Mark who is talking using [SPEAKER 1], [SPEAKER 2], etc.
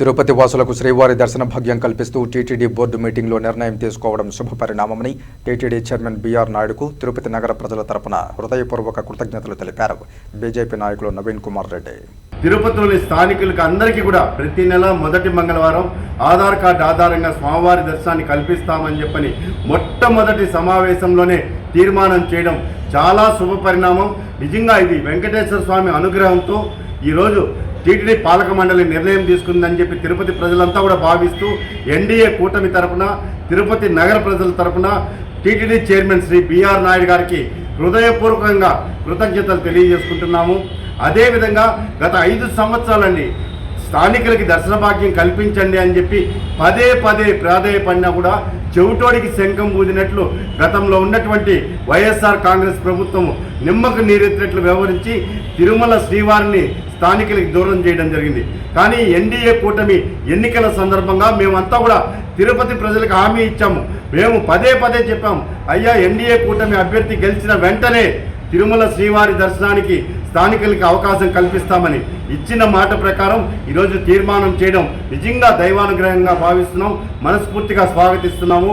[SPEAKER 1] తిరుపతి వాసులకు శ్రీవారి దర్శన భాగ్యం కల్పిస్తూ టీటీడీ బోర్డు మీటింగ్లో నిర్ణయం తీసుకోవడం శుభపరిణామమని టీటీడీ చైర్మన్ బీఆర్ నాయుడుకు తిరుపతి నగర ప్రజల తరపున హృదయపూర్వక కృతజ్ఞతలు తెలిపారు. బీజేపీ నాయకులు నవీన్ కుమార్ రెడ్డి.
[SPEAKER 2] తిరుపతిలోని స్థానికులకు అందరికీ కూడా ప్రతి నెల మొదటి మంగళవారం ఆధార్ కార్డు ఆధారంగా స్వామివారి దర్శనాన్ని కల్పిస్తామని చెప్పని మొట్టమొదటి సమావేశంలోనే తీర్మానం చేయడం చాలా శుభ పరిణామం నిజంగా ఇది వెంకటేశ్వర స్వామి అనుగ్రహంతో ఈరోజు టీటీడీ పాలక మండలి నిర్ణయం తీసుకుందని చెప్పి తిరుపతి ప్రజలంతా కూడా భావిస్తూ ఎన్డీఏ కూటమి తరపున తిరుపతి నగర ప్రజల తరపున TTD chairman Shri B R Naidu గారికి హృదయపూర్వకంగా కృతజ్ఞతలు తెలియజేసుకుంటున్నాము. అదేవిధంగా గత ఐదు సంవత్సరాలండి స్థానికులకి దర్శన భాగ్యం కల్పించండి అని చెప్పి పదే పదే ప్రాధేయపడినా కూడా చెవిటోడికి శంఖం ఊదినట్లు గతంలో ఉన్నటువంటి వైఎస్ఆర్ కాంగ్రెస్ ప్రభుత్వం నిమ్మకు నీరెత్తినట్లు వ్యవహరించి తిరుమల శ్రీవారిని స్థానికులకి దూరం చేయడం జరిగింది. కానీ ఎన్డీఏ కూటమి ఎన్నికల సందర్భంగా మేమంతా కూడా తిరుపతి ప్రజలకు హామీ ఇచ్చాము. మేము పదే పదే చెప్పాం అయ్యా ఎన్డీఏ కూటమి అభ్యర్థి గెలిచిన వెంటనే తిరుమల శ్రీవారి దర్శనానికి స్థానికులకి అవకాశం కల్పిస్తామని ఇచ్చిన మాట ప్రకారం ఈరోజు తీర్మానం చేయడం నిజంగా దైవానుగ్రహంగా భావిస్తున్నాం. మనస్ఫూర్తిగా స్వాగతిస్తున్నాము.